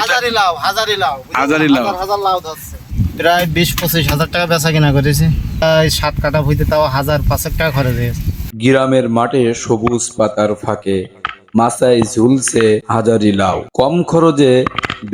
হাজারি লাউ হাজারি লাউ। হাজারি লাউ। হাজার হাজার লাউ ধরছে। প্রায় বিশ পঁচিশ হাজার টাকা বেচা কিনা করেছি। প্রায় সাত কাটা হইতে তাও হাজার পাঁচেক টাকা খরচ হয়েছে গ্রামের মাঠে সবুজ পাতার ফাঁকে মাথায় ঝুলছে হাজারি লাউ। কম খরচে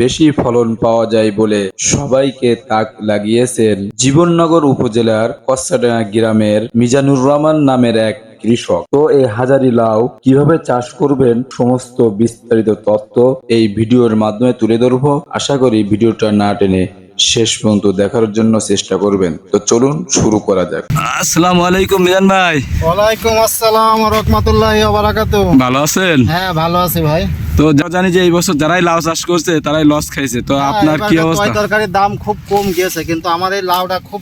বেশি ফলন পাওয়া যায় বলে সবাইকে তাক লাগিয়েছেন জীবননগর উপজেলার কচ্ছাডাঙ্গা গ্রামের মিজানুর রহমান নামের এক কৃষক। তো এই হাজারি লাউ কীভাবে চাষ করবেন সমস্ত বিস্তারিত তথ্য এই ভিডিওর মাধ্যমে তুলে ধরবো। আশা করি ভিডিওটা না টেনে শেষ পর্যন্ত দেখার জন্য চেষ্টা করবেন। তো চলুন শুরু করা যাক। আসসালামু আলাইকুম মিজান ভাই। ওয়ালাইকুম আসসালাম রহমতুল্লাহ বারাকাত ভালো আছেন? হ্যাঁ ভালো আছি ভাই। তো যা জানি যে এই বছর যারাই লাউ চাষ করছে তারাই লস খাইছে। তো আপনার কি অবস্থা? তরি তরকারির দাম খুব কম গিয়েছে কিন্তু আমার এই লাউটা খুব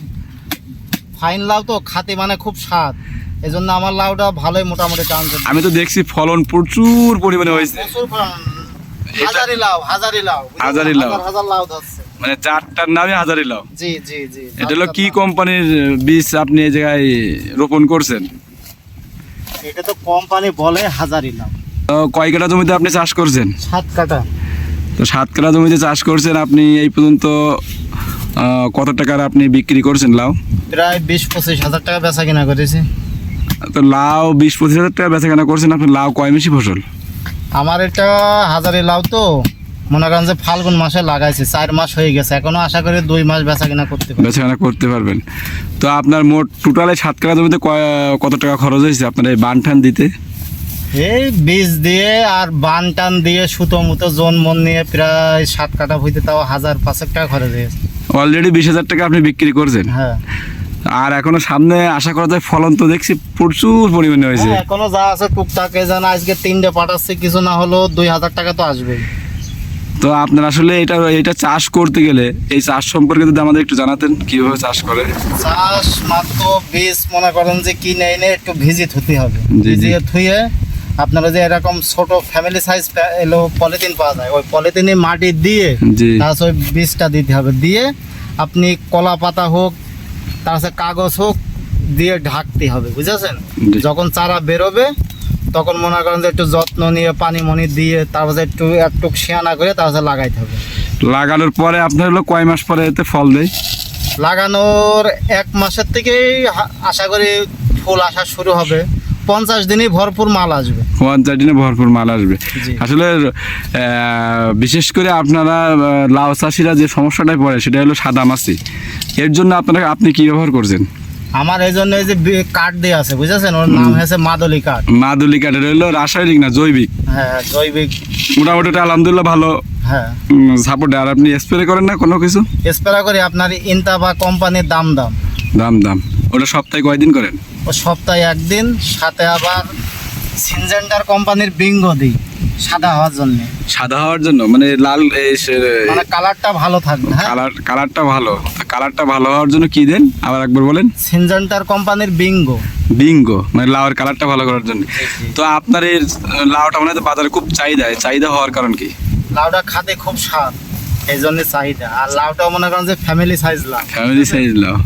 ফাইন লাউ তো খাতে মানে খুব স্বাদ। এই জন্য আমার লাউটা ভালোই মোটামুটি চলছে। আমি তো দেখছি ফলন প্রচুর পরিমাণে হয়েছে। প্রচুর ফলন। হাজারি লাউ হাজারি লাউ। হাজারি লাউ। হাজার লাউ ধরছে। মানে চারটার নামে হাজারি লাউ। জি জি জি এটা হলো কি কোম্পানির বীজ আপনি এই জায়গায় রোপণ করছেন? এটা তো কোম্পানি বলে হাজারি লাউ। কয় কাটা জমিতে আপনি চাষ করছেন? সাত কাটা তো সাত কাটা জমিতে চাষ করছেন আপনি এই পর্যন্ত কত টাকার আপনি বিক্রি করছেন লাউ? প্রায় বিশ পঁচিশ হাজার টাকা বেচা কিনা করেছি। তো লাউ বিশ পঁচিশ হাজার টাকা বেচা কেনা করছেন আপনি লাউ কয় বেশি ফসল? আমার এটা হাজারি লাউ তো মনে করেন যে ফাল্গুন মাসে লাগাইছে চার মাস হয়ে গেছে এখনও আশা করি দুই মাস বেচা কিনা করতে বেচা কেনা করতে পারবেন। তো আপনার মোট টোটালে সাত কাটা জমিতে কত টাকা খরচ হয়েছে আপনার এই বান ঠান দিতে? এই বীজ দিয়ে আর বান টান দিয়ে সুতো মুতো জোন মন নিয়ে প্রায় সাত কাটা হইতে তাও হাজার পাঁচেক টাকা খরচ হয়েছে। অলরেডি বিশ হাজার টাকা আপনি বিক্রি করছেন? হ্যাঁ। আর এখনও সামনে আশা করা যায় ফলন তো দেখছি প্রচুর পরিমাণে হয়েছে। হ্যাঁ, এখনও যা আছে টুকটাক যেন আজকে তিনটে পাঠাচ্ছে কিছু না হলেও দুই হাজার টাকা তো আসবেই তো আপনার আসলে এটা এটা চাষ করতে গেলে এই চাষ সম্পর্কে যদি আমাদের একটু জানাতেন কীভাবে চাষ করে? চাষ মাত্র বীজ মনে করেন যে কিনে এনে একটু ভিজি থুতে হবে। ভিজিয়ে থুয়ে আপনারা যে এরকম ছোট ফ্যামিলি সাইজ এলো পলিথিন পাওয়া যায় ওই পলিথিনে মাটি দিয়ে তারপর ওই বীজটা দিতে হবে। দিয়ে আপনি কলা পাতা হোক তারপর কাগজ হোক দিয়ে ঢাকতে হবে বুঝেছেন? যখন চারা বেরোবে তখন মনে করেন যে একটু যত্ন নিয়ে পানি মনি দিয়ে তারপরে একটু একটু শিয়ানা করে তারপরে লাগাইতে হবে। লাগানোর পরে আপনার হলো কয় মাস পরে এতে ফল দেয়? লাগানোর এক মাসের থেকেই আশা করি ফুল আসা শুরু হবে। পঞ্চাশ দিনই ভরপুর মাল আসবে। পঞ্চাশ দিনে ভরপুর মাল আসবে। আসলে বিশেষ করে আপনারা লাউ চাষিরা যে সমস্যাটায় পড়ে সেটা হলো সাদা মাছি। এর জন্য আপনারা আপনি কি ব্যবহার করছেন? আমার এই জন্য এই যে কাঠ দিয়ে আছে বুঝেছেন? ওর নাম হয়েছে মাদলি কাঠ মাদুলি কাঠের হলো রাসায়নিক না জৈবিক? হ্যাঁ জৈবিক। মোটামুটি ওটা আলহামদুলিল্লাহ ভালো হ্যাঁ। সাপোর্ট আর আপনি স্প্রে করেন না কোনো কিছু? স্প্রে করি আপনার ইনতা বা কোম্পানির দাম দাম। দাম দাম। ওটা সপ্তাহে কয়দিন করেন? ও সপ্তাহে একদিন সাথে আবার সিনজেন্ডার কোম্পানির বিঙ্গো দিই। সাদা হওয়ার জন্য। সাদা হওয়ার জন্য? মানে লাল মানে কালারটা ভালো থাকবে হ্যাঁ? কালার কালারটা ভালো। কালারটা ভালো হওয়ার জন্য কি দেন? আবার একবার বলেন। সিনজেন্টার কোম্পানির বিঙ্গো। বিঙ্গো মানে লাউয়ের কালারটা ভালো করার জন্য। তো আপনার এই লাউটা মানে বাজারে খুব চাহিদা চাহিদা হওয়ার কারণ কি? লাউটা খাতে খুব স্বাদ এই জন্য চাহিদা। আর লাউটা মনে করেন যে ফ্যামিলি সাইজ লাউ। ফ্যামিলি সাইজ লাউ।